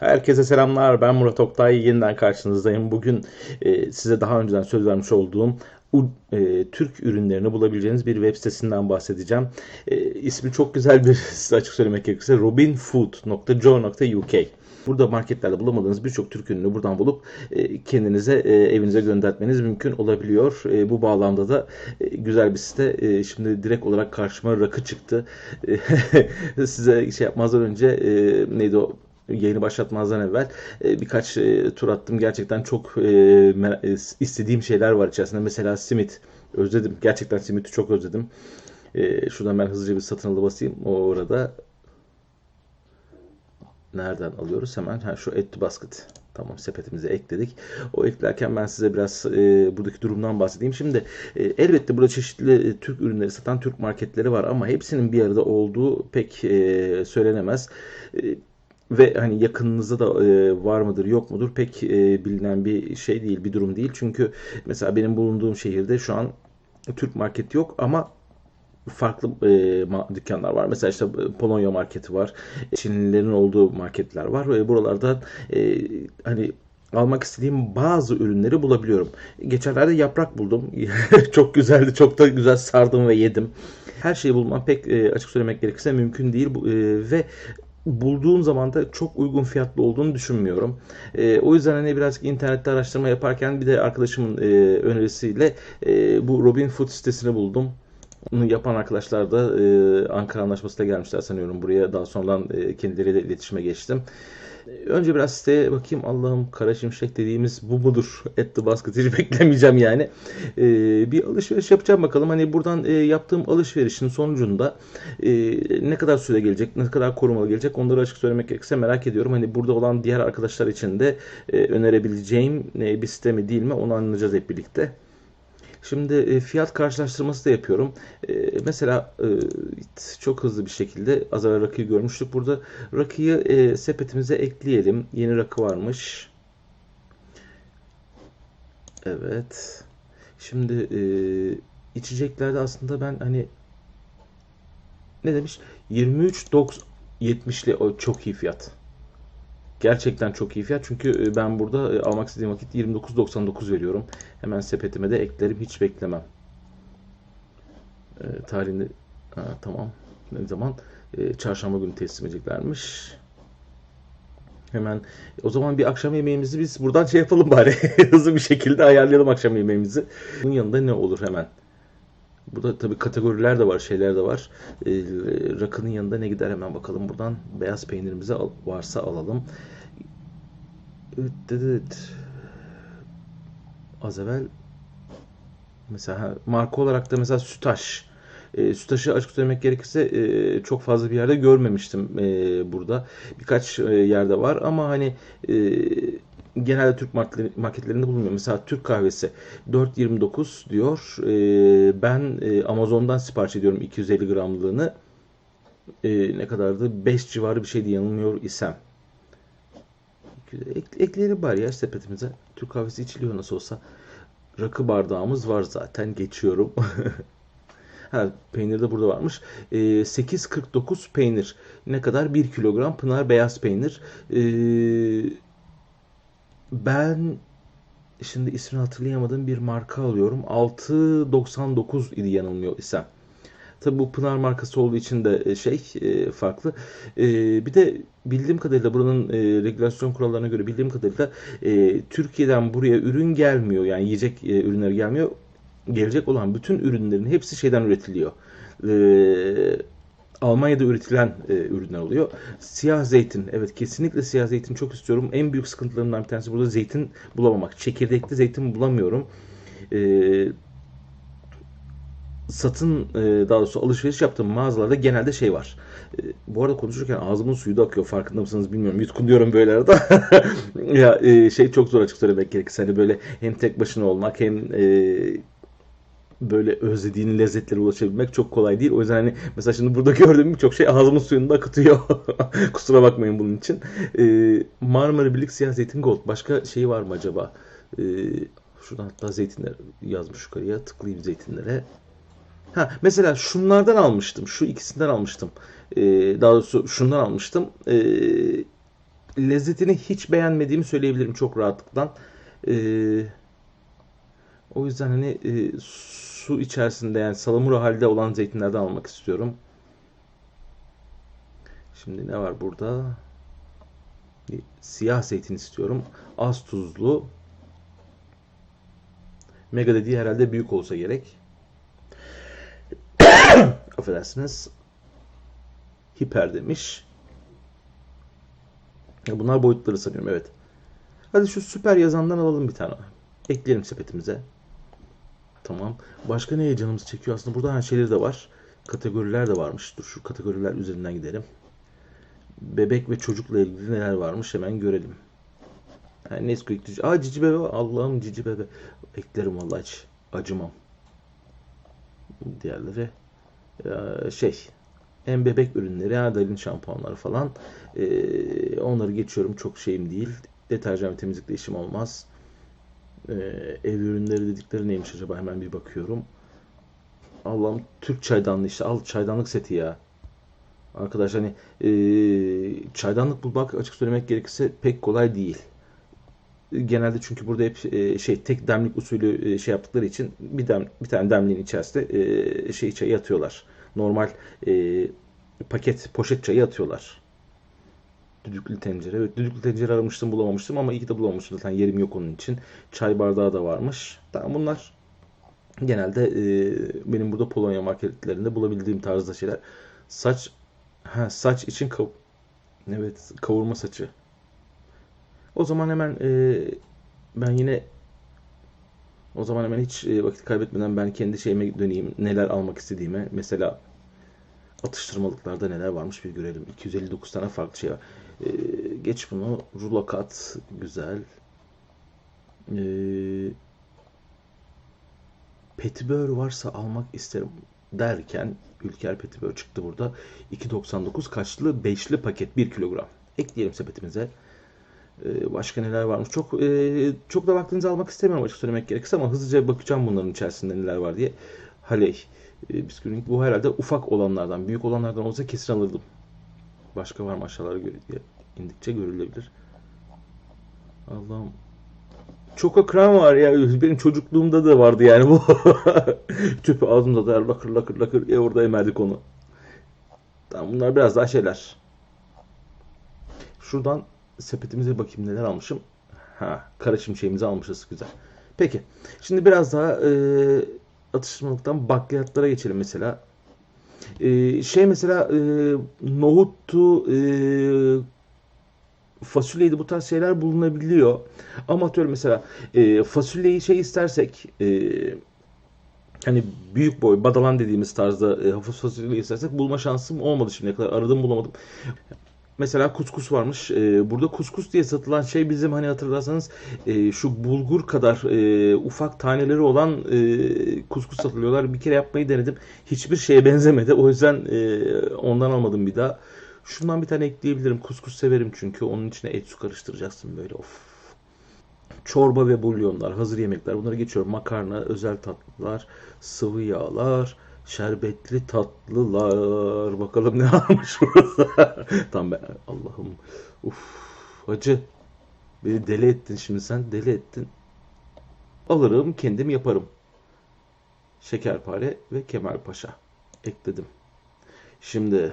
Herkese selamlar. Ben Murat Oktay. Yeniden karşınızdayım. Bugün e, size daha önceden söz vermiş olduğum e, Türk ürünlerini bulabileceğiniz bir web sitesinden bahsedeceğim. E, ismi çok güzel bir size açık söylemek gerekirse robinfood.co.uk. Burada marketlerde bulamadığınız birçok Türk ürünü buradan bulup e, kendinize e, evinize göndertmeniz mümkün olabiliyor. E, bu bağlamda da güzel bir site. Şimdi direkt olarak karşıma rakı çıktı. Size şey yapmazdan önce neydi o yayını başlatmazdan evvel e, birkaç e, tur attım. Gerçekten çok e, istediğim şeyler var içerisinde. Mesela simit özledim. Gerçekten simiti çok özledim. Şuradan ben hızlıca bir satın alı basayım. O orada nereden alıyoruz? Hemen ha, şu Add to Basket. Tamam sepetimize ekledik. O eklerken ben size biraz e, buradaki durumdan bahsedeyim. Şimdi e, elbette burada çeşitli e, Türk ürünleri satan Türk marketleri var ama hepsinin bir arada olduğu pek e, söylenemez. E, ve hani yakınınızda da e, var mıdır yok mudur pek e, bilinen bir şey değil bir durum değil. Çünkü mesela benim bulunduğum şehirde şu an Türk market yok ama farklı e, dükkanlar var. Mesela işte e, Polonya marketi var. Çinlilerin olduğu marketler var. Ve buralarda e, hani almak istediğim bazı ürünleri bulabiliyorum. Geçenlerde yaprak buldum. çok güzeldi. Çok da güzel sardım ve yedim. Her şeyi bulmam pek e, açık söylemek gerekirse mümkün değil. E, ve bulduğum zaman da çok uygun fiyatlı olduğunu düşünmüyorum. E, o yüzden hani birazcık internette araştırma yaparken bir de arkadaşımın e, önerisiyle e, bu Robin Food sitesini buldum. Bunu yapan arkadaşlar da e, Ankara Anlaşması'yla gelmişler sanıyorum buraya. Daha sonradan e, kendileriyle iletişime geçtim. Önce biraz siteye bakayım. Allah'ım kara şimşek dediğimiz bu mudur? Et the basket hiç beklemeyeceğim yani. E, bir alışveriş yapacağım bakalım. Hani buradan e, yaptığım alışverişin sonucunda e, ne kadar süre gelecek, ne kadar korumalı gelecek onları açık söylemek gerekirse merak ediyorum. Hani burada olan diğer arkadaşlar için de e, önerebileceğim e, bir site mi değil mi onu anlayacağız hep birlikte. Şimdi e, fiyat karşılaştırması da yapıyorum. E, mesela e, çok hızlı bir şekilde az evvel rakıyı görmüştük. Burada rakıyı e, sepetimize ekleyelim. Yeni rakı varmış. Evet. Şimdi e, içeceklerde aslında ben hani ne demiş? 23.70'li o çok iyi fiyat. Gerçekten çok iyi fiyat. Çünkü e, ben burada e, almak istediğim vakit 29.99 veriyorum. Hemen sepetime de eklerim. Hiç beklemem. E, tarihini ha, tamam. Ne zaman? E, çarşamba günü teslim edeceklermiş. Hemen o zaman bir akşam yemeğimizi biz buradan şey yapalım bari. Hızlı bir şekilde ayarlayalım akşam yemeğimizi. Bunun yanında ne olur hemen? Burada tabii kategoriler de var, şeyler de var. E, rakının yanında ne gider hemen bakalım buradan. Beyaz peynirimizi al- varsa alalım. Az evvel mesela marka olarak da mesela Sütaş. E, Sütaş'ı açık söylemek gerekirse e, çok fazla bir yerde görmemiştim e, burada. Birkaç e, yerde var ama hani e, genelde Türk marketleri- marketlerinde bulunmuyor. Mesela Türk kahvesi 4.29 diyor. E, ben e, Amazon'dan sipariş ediyorum 250 gramlığını. E, ne kadardı? 5 civarı bir şeydi yanılmıyor isem. Ek, ekleyelim bari ya sepetimize. Türk kahvesi içiliyor nasıl olsa. Rakı bardağımız var zaten. Geçiyorum. Ha, peynir de burada varmış. Ee, 8.49 peynir. Ne kadar? 1 kilogram Pınar beyaz peynir. Ee, ben şimdi ismini hatırlayamadığım bir marka alıyorum. 6.99 idi yanılmıyor isem. Tabi bu Pınar markası olduğu için de e, şey e, farklı. E, bir de bildiğim kadarıyla buranın regülasyon kurallarına göre bildiğim kadarıyla Türkiye'den buraya ürün gelmiyor. Yani yiyecek e, ürünler gelmiyor. Gelecek olan bütün ürünlerin hepsi şeyden üretiliyor. Almanya'da üretilen e, ürünler oluyor. Siyah zeytin. Evet kesinlikle siyah zeytin çok istiyorum. En büyük sıkıntılarımdan bir tanesi burada zeytin bulamamak. Çekirdekli zeytin bulamıyorum. Eee satın e, daha doğrusu alışveriş yaptığım mağazalarda genelde şey var. E, bu arada konuşurken ağzımın suyu da akıyor. Farkında mısınız bilmiyorum. Yutkunuyorum böyle arada. ya e, şey çok zor açık söylemek gerekirse. Hani böyle hem tek başına olmak hem böyle özlediğin lezzetlere ulaşabilmek çok kolay değil. O yüzden hani mesela şimdi burada gördüğüm birçok şey ağzımın suyunu da akıtıyor. Kusura bakmayın bunun için. E, Marmara Birlik Siyah Zeytin Gold. Başka şey var mı acaba? E, şuradan hatta zeytinler yazmış yukarıya. Tıklayayım zeytinlere. Ha, mesela şunlardan almıştım. Şu ikisinden almıştım. Ee, daha doğrusu şundan almıştım. Ee, lezzetini hiç beğenmediğimi söyleyebilirim çok rahatlıkla. Ee, o yüzden hani e, su içerisinde yani salamura halde olan zeytinlerden almak istiyorum. Şimdi ne var burada? Siyah zeytin istiyorum. Az tuzlu. Mega dediği herhalde büyük olsa gerek. Affedersiniz. Hiper demiş. Bunlar boyutları sanıyorum evet. Hadi şu süper yazandan alalım bir tane. Ekleyelim sepetimize. Tamam. Başka neye canımız çekiyor? Aslında burada her şeyleri de var. Kategoriler de varmış. Dur şu kategoriler üzerinden gidelim. Bebek ve çocukla ilgili neler varmış hemen görelim. Ha, Nesquik cici. Aa cici bebe. Allah'ım cici bebe. Eklerim vallahi hiç acımam. Diğerleri ee, şey hem bebek ürünleri, Adal'in şampuanları falan. Ee, onları geçiyorum. Çok şeyim değil. Deterjan ve temizlikle işim olmaz. Ee, ev ürünleri dedikleri neymiş acaba? Hemen bir bakıyorum. Allah'ım Türk çaydanlığı işte. Al çaydanlık seti ya. Arkadaş hani e, çaydanlık bulmak açık söylemek gerekirse pek kolay değil. Genelde çünkü burada hep e, şey tek demlik usulü e, şey yaptıkları için bir dem bir tane demliğin içerisinde e, şey çayı atıyorlar. Normal e, paket poşet çayı atıyorlar. Düdüklü tencere. Evet düdüklü tencere aramıştım bulamamıştım ama iyi ki de bulamamıştım. Zaten yerim yok onun için. Çay bardağı da varmış. Tamam bunlar genelde e, benim burada Polonya marketlerinde bulabildiğim tarzda şeyler. Saç ha, saç için kav evet kavurma saçı. O zaman hemen e, ben yine o zaman hemen hiç e, vakit kaybetmeden ben kendi şeyime döneyim. Neler almak istediğime. Mesela atıştırmalıklarda neler varmış bir görelim. 259 tane farklı şey var. E, geç bunu. Rulo kat. Güzel. E, petibör varsa almak isterim derken Ülker petibör çıktı burada. 2.99 kaçlı? Beşli paket 1 kilogram. Ekleyelim sepetimize. Ee, başka neler varmış? Çok e, çok da vaktinizi almak istemiyorum açık söylemek gerekirse ama hızlıca bakacağım bunların içerisinde neler var diye. Haley e, bu herhalde ufak olanlardan, büyük olanlardan olsa kesin alırdım. Başka var mı aşağılara göre diye indikçe görülebilir. Allah'ım çok akran var ya. Benim çocukluğumda da vardı yani bu. Tüpü ağzımda da lakır lakır lakır. E orada emerdik onu. Tamam bunlar biraz daha şeyler. Şuradan sepetimize bakayım neler almışım. Ha, kara almışız güzel. Peki. Şimdi biraz daha e, atıştırmalıktan bakliyatlara geçelim mesela. E, şey mesela e, nohuttu, e, fasulyeydi bu tarz şeyler bulunabiliyor. Amatör mesela e, fasulyeyi şey istersek e, hani büyük boy badalan dediğimiz tarzda e, hafif fasulye istersek bulma şansım olmadı şimdiye kadar. Aradım bulamadım. Mesela kuskus varmış. Ee, burada kuskus diye satılan şey bizim hani hatırlarsanız e, şu bulgur kadar e, ufak taneleri olan e, kuskus satılıyorlar. Bir kere yapmayı denedim. Hiçbir şeye benzemedi. O yüzden ondan almadım bir daha. Şundan bir tane ekleyebilirim. Kuskus severim çünkü. Onun içine et su karıştıracaksın böyle. Of. Çorba ve bulyonlar, hazır yemekler. Bunları geçiyorum. Makarna, özel tatlılar, sıvı yağlar, şerbetli tatlılar. Bakalım ne varmış burada. Tam ben Allah'ım. Uf, hacı. Beni deli ettin şimdi sen. Deli ettin. Alırım, kendim yaparım. Şekerpare ve Kemal Paşa. Ekledim. Şimdi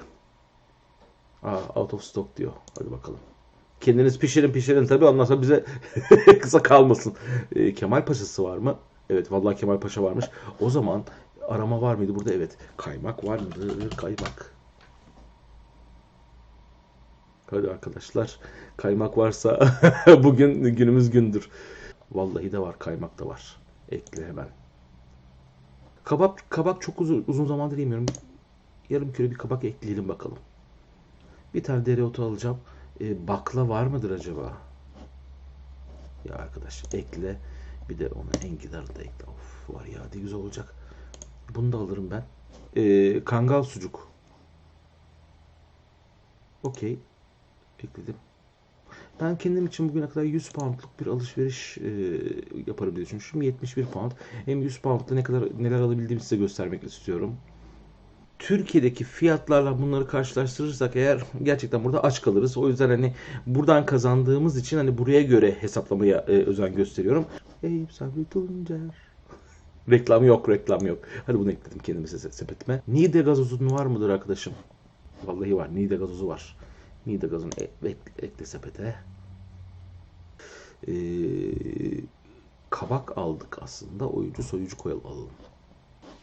Aa, out of stock diyor. Hadi bakalım. Kendiniz pişirin pişirin tabi ondan sonra bize kısa kalmasın. Ee, Kemal Paşa'sı var mı? Evet vallahi Kemal Paşa varmış. O zaman arama var mıydı burada? Evet. Kaymak var mıdır? Kaymak. Hadi arkadaşlar. Kaymak varsa bugün günümüz gündür. Vallahi de var. Kaymak da var. Ekle hemen. Kabak, kabak çok uzun, uzun zamandır yemiyorum. Yarım kilo bir kabak ekleyelim bakalım. Bir tane dereotu alacağım. E, bakla var mıdır acaba? Ya arkadaş ekle. Bir de onu engidarını da ekle. Of var ya ne güzel olacak. Bunu da alırım ben. E, kangal sucuk. Okey. Ekledim. Ben kendim için bugüne kadar 100 poundluk bir alışveriş e, yaparım diye düşünmüştüm. 71 pound. Hem 100 poundla ne kadar neler alabildiğimi size göstermek istiyorum. Türkiye'deki fiyatlarla bunları karşılaştırırsak eğer gerçekten burada aç kalırız. O yüzden hani buradan kazandığımız için hani buraya göre hesaplamaya e, özen gösteriyorum. Eyüp Sabri Tuncer. Reklam yok, reklam yok. Hadi bunu ekledim kendime se- sepetime. Niğde gazozun var mıdır arkadaşım? Vallahi var. Niğde gazozu var. Niğde gazozunu e- ek- ekle sepete. Ee, kabak aldık aslında. Oyuncu soyucu koyalım. alalım.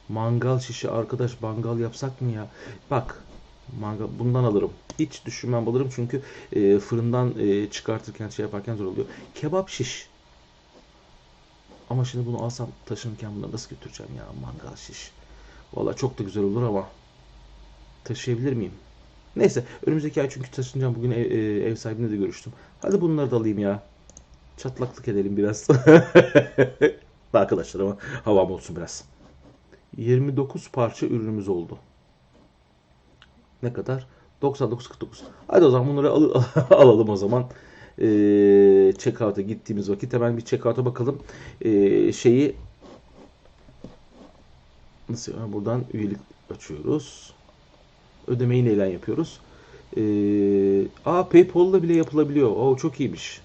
Mangal şişi arkadaş mangal yapsak mı ya? Bak mangal bundan alırım. Hiç düşünmem alırım çünkü e, fırından e, çıkartırken şey yaparken zor oluyor. Kebap şiş. Ama şimdi bunu alsam taşınırken bunu nasıl götüreceğim ya mangal şiş. Valla çok da güzel olur ama taşıyabilir miyim? Neyse önümüzdeki ay çünkü taşınacağım. Bugün ev, e, ev sahibine de görüştüm. Hadi bunları da alayım ya. Çatlaklık edelim biraz. Arkadaşlar ama havam olsun biraz. 29 parça ürünümüz oldu. Ne kadar? 99.49. Hadi o zaman bunları al- alalım o zaman. Ee, checkout'a gittiğimiz vakit hemen bir checkout'a bakalım. Ee, şeyi nasıl ya? buradan üyelik açıyoruz. Ödemeyi neyle yapıyoruz? Ee, aa PayPal'la bile yapılabiliyor. Oo çok iyiymiş.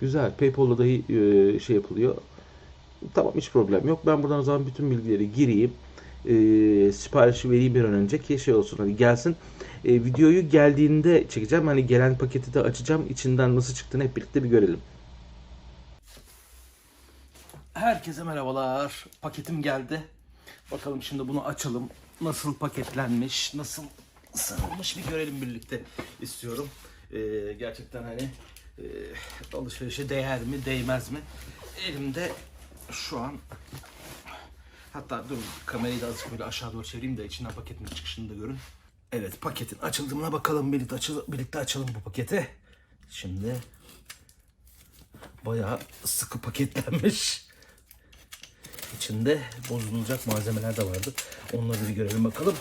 Güzel. PayPal'la dahi e, şey yapılıyor. Tamam hiç problem yok. Ben buradan o zaman bütün bilgileri gireyim. E, siparişi vereyim bir an önce ki şey olsun hani gelsin. E, videoyu geldiğinde çekeceğim. Hani gelen paketi de açacağım. İçinden nasıl çıktığını hep birlikte bir görelim. Herkese merhabalar. Paketim geldi. Bakalım şimdi bunu açalım. Nasıl paketlenmiş, nasıl sarılmış bir görelim birlikte istiyorum. Ee, gerçekten hani e, alışverişe değer mi, değmez mi? Elimde şu an hatta dur kamerayı da azıcık böyle aşağı doğru çevireyim de içinden paketin çıkışını da görün. Evet paketin açıldığına bakalım birlikte, açıl birlikte açalım bu paketi. Şimdi bayağı sıkı paketlenmiş. İçinde bozulacak malzemeler de vardı. Onları bir görelim bakalım.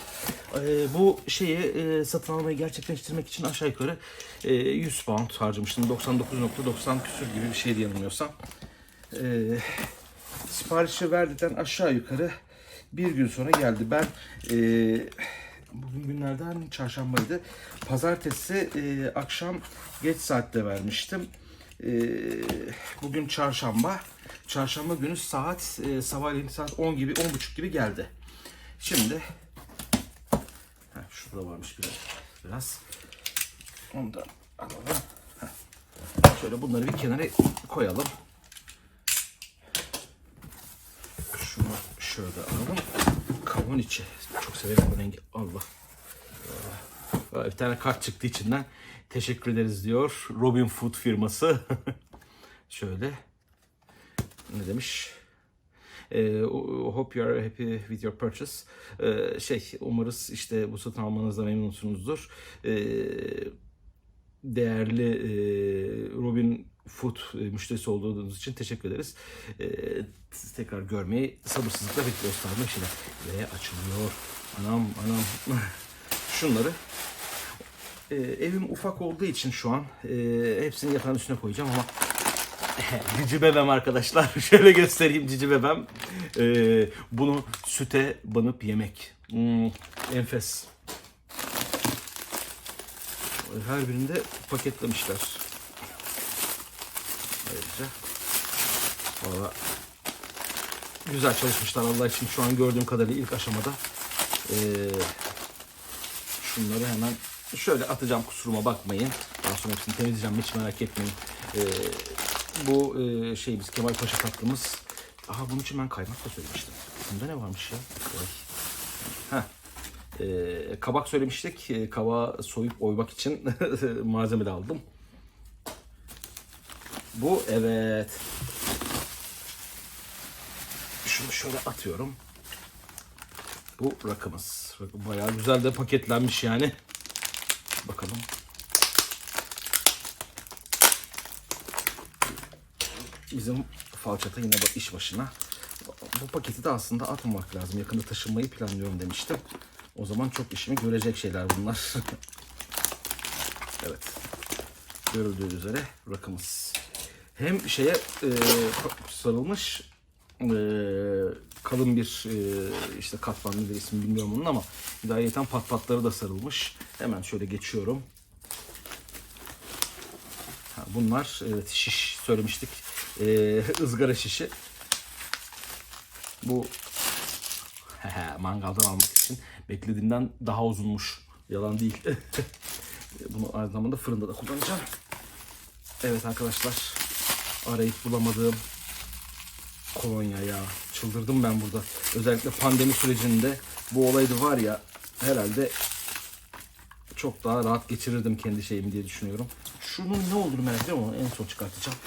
Ee, bu şeyi e, satın almayı gerçekleştirmek için aşağı yukarı e, 100 pound harcamıştım. 99.90 küsür gibi bir şeydi yanılmıyorsam. Ee, siparişi verdikten aşağı yukarı bir gün sonra geldi. Ben e, bugün günlerden çarşambaydı. Pazartesi e, akşam geç saatte vermiştim. E, bugün çarşamba. Çarşamba günü saat e, sabahleyin saat 10 gibi 10.30 gibi geldi. Şimdi Heh, şurada varmış biraz. Biraz. Onu da alalım. Heh. Şöyle bunları bir kenara koyalım. Şunu şöyle alalım. Kavun içi. Çok severim bu rengi. Allah. Bir tane kart çıktı içinden. Teşekkür ederiz diyor. Robin Food firması. şöyle. Ne demiş? Ee, hope you are happy with your purchase. Ee, şey, umarız işte bu satın almanızda memnunsunuzdur. Ee, değerli e, Robin Food e, müşterisi olduğunuz için teşekkür ederiz. Sizi tekrar görmeyi sabırsızlıkla bekliyoruz kardeşim. Ve açılıyor. Anam anam. Şunları e, evim ufak olduğu için şu an e, hepsini yatağın üstüne koyacağım ama cici bebem arkadaşlar. Şöyle göstereyim cici bebem. Ee, bunu süte banıp yemek. Hmm, enfes. Her birinde paketlemişler. Ayrıca. Valla güzel çalışmışlar Allah için şu an gördüğüm kadarıyla ilk aşamada. Ee, şunları hemen şöyle atacağım kusuruma bakmayın. Daha sonra hepsini temizleyeceğim hiç merak etmeyin. Ee, bu e, şey biz Kemal Paşa tatlımız. Aha bunun için ben kaymak da söylemiştim. Bunda ne varmış ya? Heh. Ee, kabak söylemiştik. Kabağı soyup oymak için malzeme de aldım. Bu evet. Şunu şöyle atıyorum. Bu rakımız. Rakı bayağı güzel de paketlenmiş yani. Bakalım. Bizim falçata yine iş başına. Bu paketi de aslında atmamak lazım. Yakında taşınmayı planlıyorum demiştim. O zaman çok işimi görecek şeyler bunlar. evet. Görüldüğü üzere rakımız. Hem şeye e, sarılmış kalın bir e, işte katman nedir ismi bilmiyorum onun ama hidayeten pat patları da sarılmış. Hemen şöyle geçiyorum. Ha, bunlar evet şiş söylemiştik. Ee, ızgara şişi. Bu mangaldan almak için beklediğimden daha uzunmuş. Yalan değil. Bunu aynı zamanda fırında da kullanacağım. Evet arkadaşlar. Arayıp bulamadığım kolonya ya. Çıldırdım ben burada. Özellikle pandemi sürecinde bu olaydı var ya herhalde çok daha rahat geçirirdim kendi şeyimi diye düşünüyorum. Şunun ne olduğunu merak ediyorum ama en son çıkartacağım.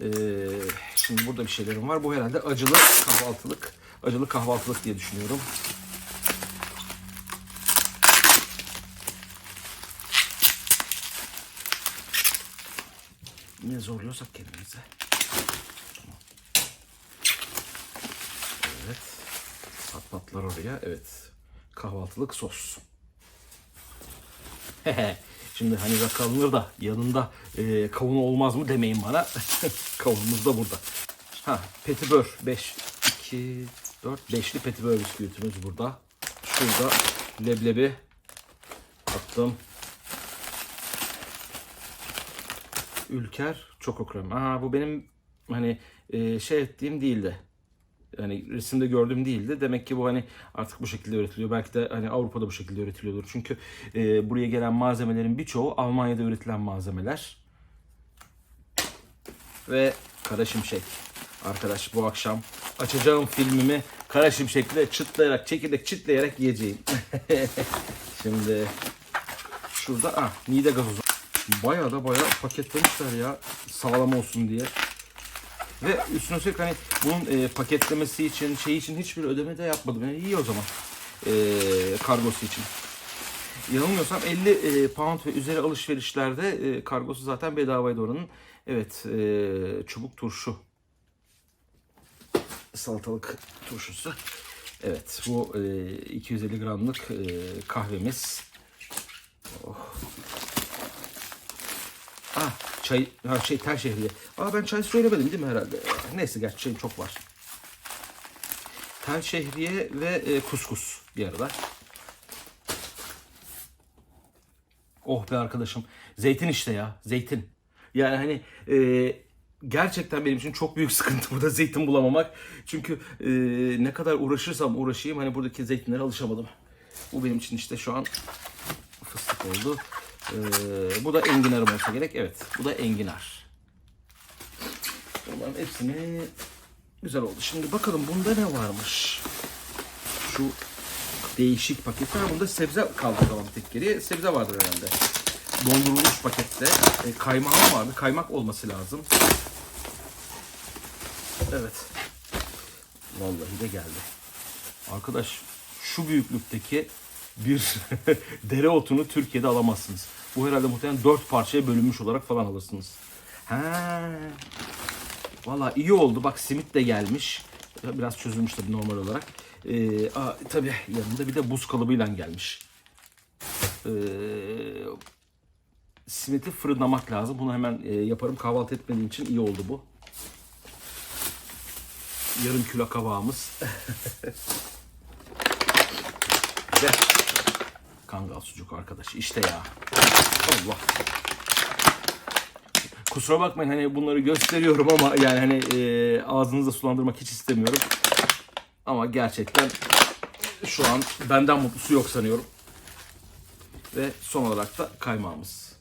Ee, şimdi burada bir şeylerim var. Bu herhalde acılı kahvaltılık. Acılı kahvaltılık diye düşünüyorum. Niye zorluyorsak kendimize. Tamam. Evet. Pat patlar oraya. Evet. Kahvaltılık sos. Şimdi hani rakı alınır da yanında e, kavun olmaz mı demeyin bana. Kavunumuz da burada. Ha, petibör 5, 2, 4, 5'li petibör bisküvitimiz burada. Şurada leblebi attım. Ülker Çoko Krem. Ha bu benim hani e, şey ettiğim değildi. Yani resimde gördüğüm değildi. Demek ki bu hani artık bu şekilde üretiliyor. Belki de hani Avrupa'da bu şekilde üretiliyordur. Çünkü e, buraya gelen malzemelerin birçoğu Almanya'da üretilen malzemeler. Ve Kara Şimşek. Arkadaş bu akşam açacağım filmimi Kara Şimşek'le çıtlayarak, çekirdek çıtlayarak yiyeceğim. Şimdi şurada ah Nide gazozu. Bayağı da bayağı paketlemişler ya sağlam olsun diye. Ve üstüne üstlük hani bunun e, paketlemesi için, şey için hiçbir ödeme de yapmadım. Yani iyi o zaman. E, kargosu için. Yanılmıyorsam 50 e, pound ve üzeri alışverişlerde e, kargosu zaten bedavaydı oranın. Evet, e, çubuk turşu. Salatalık turşusu. Evet, bu e, 250 gramlık e, kahvemiz. Oh. Ah, çay, ha şey tel şehriye. Aa ben çay söylemedim değil mi herhalde? Neyse gerçi çayım çok var. Tel şehriye ve e, kuskus bir arada. Oh be arkadaşım. Zeytin işte ya. Zeytin. Yani hani e, gerçekten benim için çok büyük sıkıntı burada zeytin bulamamak. Çünkü e, ne kadar uğraşırsam uğraşayım hani buradaki zeytinlere alışamadım. Bu benim için işte şu an fıstık oldu. Ee, bu da enginarım olsa gerek. Evet. Bu da enginar. Bunların hepsini güzel oldu. Şimdi bakalım bunda ne varmış? Şu değişik paket. Ha bunda sebze kaldı zaman tek geriye. Sebze vardır herhalde. Dondurulmuş pakette. E, kaymağı vardı. Kaymak olması lazım. Evet. Vallahi de geldi. Arkadaş şu büyüklükteki bir dereotunu Türkiye'de alamazsınız. Bu herhalde muhtemelen dört parçaya bölünmüş olarak falan alırsınız. Ha. Valla iyi oldu. Bak simit de gelmiş. Biraz çözülmüş tabii normal olarak. Ee, aa, tabii yanında bir de buz kalıbıyla gelmiş. Ee, simiti fırınlamak lazım. Bunu hemen e, yaparım. Kahvaltı etmediğim için iyi oldu bu. Yarım kilo kabağımız. Ve kangal sucuk arkadaş. İşte ya. Allah. Kusura bakmayın hani bunları gösteriyorum ama yani hani e, ağzınızı sulandırmak hiç istemiyorum. Ama gerçekten şu an benden mutlusu yok sanıyorum. Ve son olarak da kaymağımız.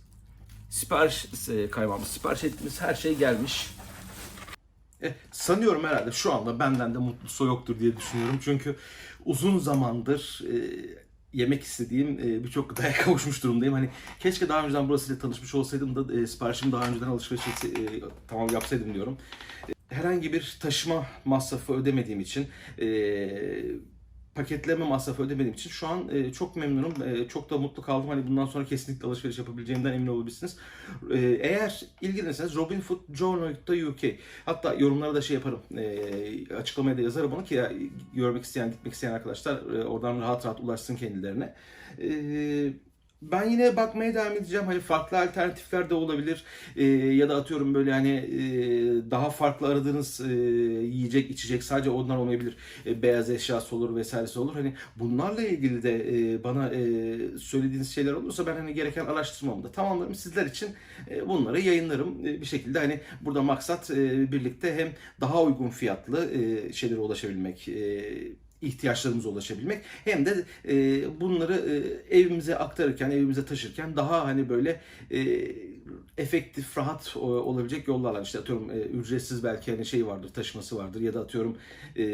Sipariş e, kaymağımız, sipariş ettiğimiz her şey gelmiş. E, sanıyorum herhalde şu anda benden de mutlusu yoktur diye düşünüyorum. Çünkü uzun zamandır e, yemek istediğim e, birçok gıdaya kavuşmuş durumdayım. Hani keşke daha önceden burasıyla tanışmış olsaydım da e, siparişimi daha önceden alışveriş e, tamam yapsaydım diyorum. E, herhangi bir taşıma masrafı ödemediğim için e, paketleme masrafı ödemediğim için şu an e, çok memnunum. E, çok da mutlu kaldım. Hani bundan sonra kesinlikle alışveriş yapabileceğimden emin olabilirsiniz. E, eğer ilgilenirseniz robinfoodjournal.uk hatta yorumlara da şey yaparım. E, açıklamaya da yazarım onu ki ya, görmek isteyen, gitmek isteyen arkadaşlar e, oradan rahat rahat ulaşsın kendilerine. E, ben yine bakmaya devam edeceğim. Hani farklı alternatifler de olabilir. Ee, ya da atıyorum böyle hani e, daha farklı aradığınız e, yiyecek, içecek sadece onlar olmayabilir. E, beyaz eşyası olur vesairesi olur. Hani bunlarla ilgili de e, bana e, söylediğiniz şeyler olursa ben hani gereken araştırmamı da tamamlarım. Sizler için e, bunları yayınlarım. E, bir şekilde hani burada maksat e, birlikte hem daha uygun fiyatlı e, şeylere ulaşabilmek, e, ihtiyaçlarımıza ulaşabilmek hem de e, bunları e, evimize aktarırken, evimize taşırken daha hani böyle e, efektif, rahat o- olabilecek yollarla işte atıyorum e, ücretsiz belki hani şey vardır, taşıması vardır ya da atıyorum e,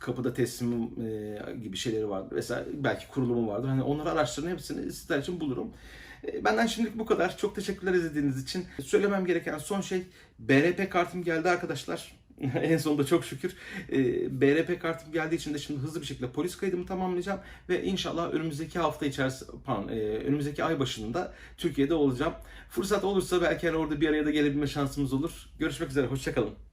kapıda teslim e, gibi şeyleri vardır. Mesela belki kurulumu vardır. Hani onları araştırın hepsini sizler için bulurum. E, Benden şimdilik bu kadar. Çok teşekkürler izlediğiniz için. Söylemem gereken son şey BRP kartım geldi arkadaşlar. en sonunda çok şükür e, BRP kartım geldiği için de şimdi hızlı bir şekilde polis kaydımı tamamlayacağım ve inşallah önümüzdeki hafta içerisinde pardon, e, önümüzdeki ay başında Türkiye'de olacağım. Fırsat olursa belki hani orada bir araya da gelebilme şansımız olur. Görüşmek üzere, hoşçakalın.